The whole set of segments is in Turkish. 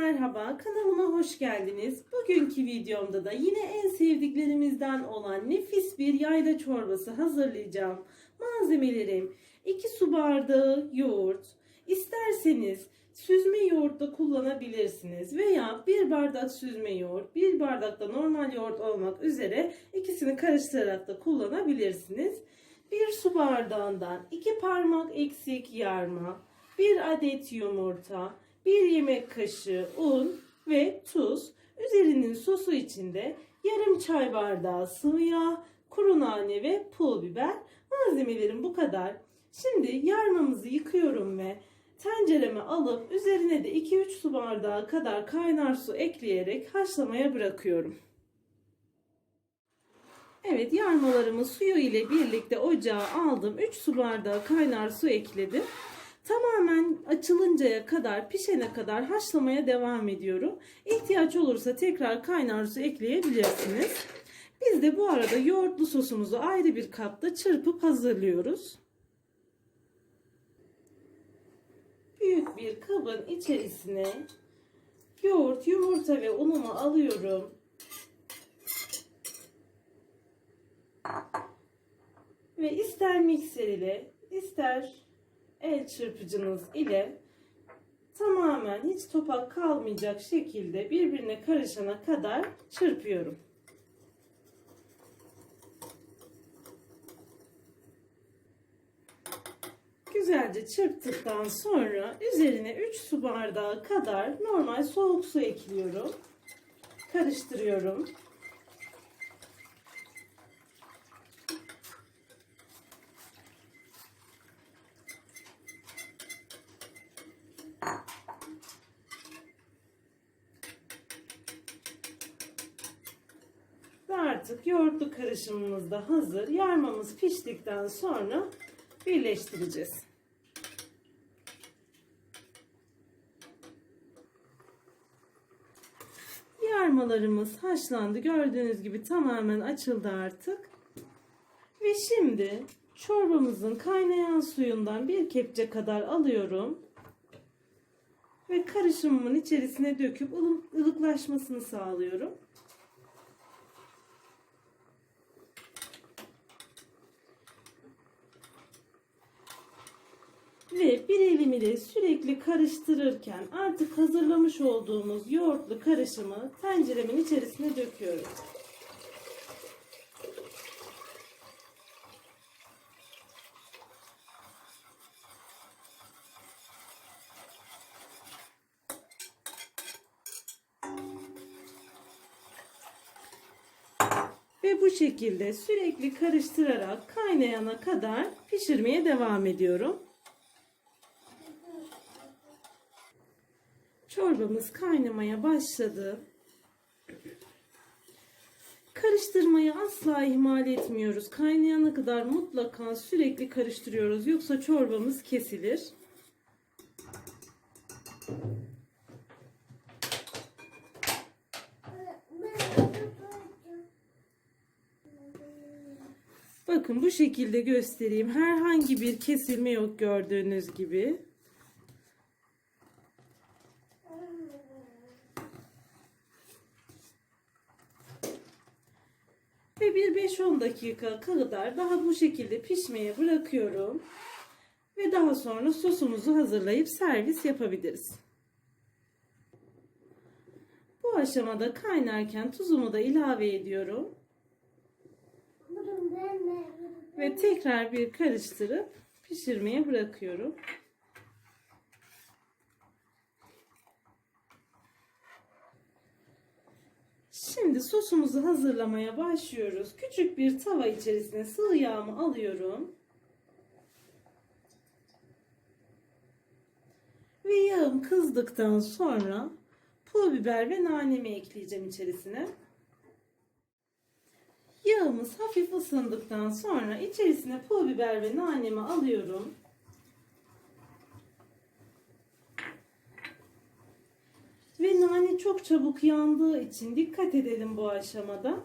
merhaba, kanalıma hoş geldiniz. Bugünkü videomda da yine en sevdiklerimizden olan nefis bir yayla çorbası hazırlayacağım. Malzemelerim 2 su bardağı yoğurt, isterseniz süzme yoğurt da kullanabilirsiniz veya 1 bardak süzme yoğurt, 1 bardak da normal yoğurt olmak üzere ikisini karıştırarak da kullanabilirsiniz. 1 su bardağından 2 parmak eksik yarma, 1 adet yumurta, 1 yemek kaşığı un ve tuz. Üzerinin sosu içinde yarım çay bardağı sıvı yağ, kuru nane ve pul biber. Malzemelerim bu kadar. Şimdi yarmamızı yıkıyorum ve tencereme alıp üzerine de 2-3 su bardağı kadar kaynar su ekleyerek haşlamaya bırakıyorum. Evet yarmalarımı suyu ile birlikte ocağa aldım. 3 su bardağı kaynar su ekledim. Tamamen açılıncaya kadar, pişene kadar haşlamaya devam ediyorum. İhtiyaç olursa tekrar kaynar su ekleyebilirsiniz. Biz de bu arada yoğurtlu sosumuzu ayrı bir kapta çırpıp hazırlıyoruz. Büyük bir kabın içerisine yoğurt, yumurta ve unumu alıyorum. Ve ister mikser ile ister el çırpıcınız ile tamamen hiç topak kalmayacak şekilde birbirine karışana kadar çırpıyorum. Güzelce çırptıktan sonra üzerine 3 su bardağı kadar normal soğuk su ekliyorum. Karıştırıyorum. Ve artık yoğurtlu karışımımız da hazır. Yarmamız piştikten sonra birleştireceğiz. Yarmalarımız haşlandı. Gördüğünüz gibi tamamen açıldı artık. Ve şimdi çorbamızın kaynayan suyundan bir kepçe kadar alıyorum. Ve karışımımın içerisine döküp ılık- ılıklaşmasını sağlıyorum. Ve bir elim ile sürekli karıştırırken artık hazırlamış olduğumuz yoğurtlu karışımı tenceremin içerisine döküyorum. Ve bu şekilde sürekli karıştırarak kaynayana kadar pişirmeye devam ediyorum. Çorbamız kaynamaya başladı. Karıştırmayı asla ihmal etmiyoruz. Kaynayana kadar mutlaka sürekli karıştırıyoruz. Yoksa çorbamız kesilir. Bakın bu şekilde göstereyim. Herhangi bir kesilme yok gördüğünüz gibi. Bir 5-10 dakika kadar daha bu şekilde pişmeye bırakıyorum. Ve daha sonra sosumuzu hazırlayıp servis yapabiliriz. Bu aşamada kaynarken tuzumu da ilave ediyorum. Ve tekrar bir karıştırıp pişirmeye bırakıyorum. Şimdi sosumuzu hazırlamaya başlıyoruz. Küçük bir tava içerisine sıvı yağımı alıyorum. Ve yağım kızdıktan sonra pul biber ve nanemi ekleyeceğim içerisine. Yağımız hafif ısındıktan sonra içerisine pul biber ve nanemi alıyorum. Ve nane çok çabuk yandığı için dikkat edelim bu aşamada.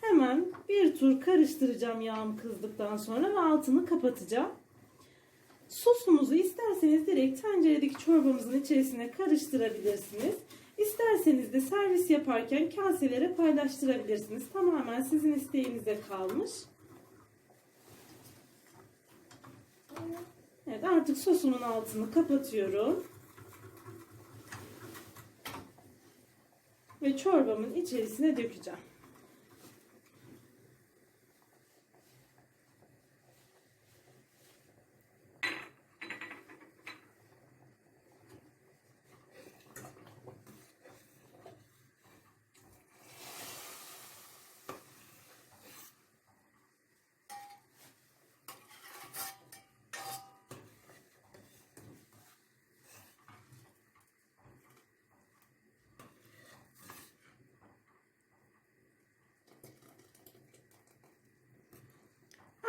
Hemen bir tur karıştıracağım yağım kızdıktan sonra ve altını kapatacağım. Sosumuzu isterseniz direkt tenceredeki çorbamızın içerisine karıştırabilirsiniz. İsterseniz de servis yaparken kaselere paylaştırabilirsiniz. Tamamen sizin isteğinize kalmış. Evet artık sosumun altını kapatıyorum. Ve çorbamın içerisine dökeceğim.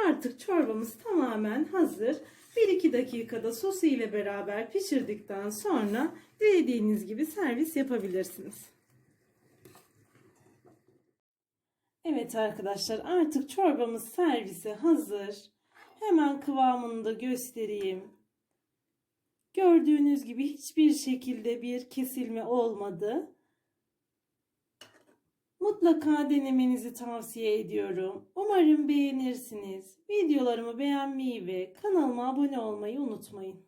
Artık çorbamız tamamen hazır. 1-2 dakikada sosu ile beraber pişirdikten sonra dilediğiniz gibi servis yapabilirsiniz. Evet arkadaşlar artık çorbamız servise hazır. Hemen kıvamını da göstereyim. Gördüğünüz gibi hiçbir şekilde bir kesilme olmadı. Mutlaka denemenizi tavsiye ediyorum. Umarım beğenirsiniz. Videolarımı beğenmeyi ve kanalıma abone olmayı unutmayın.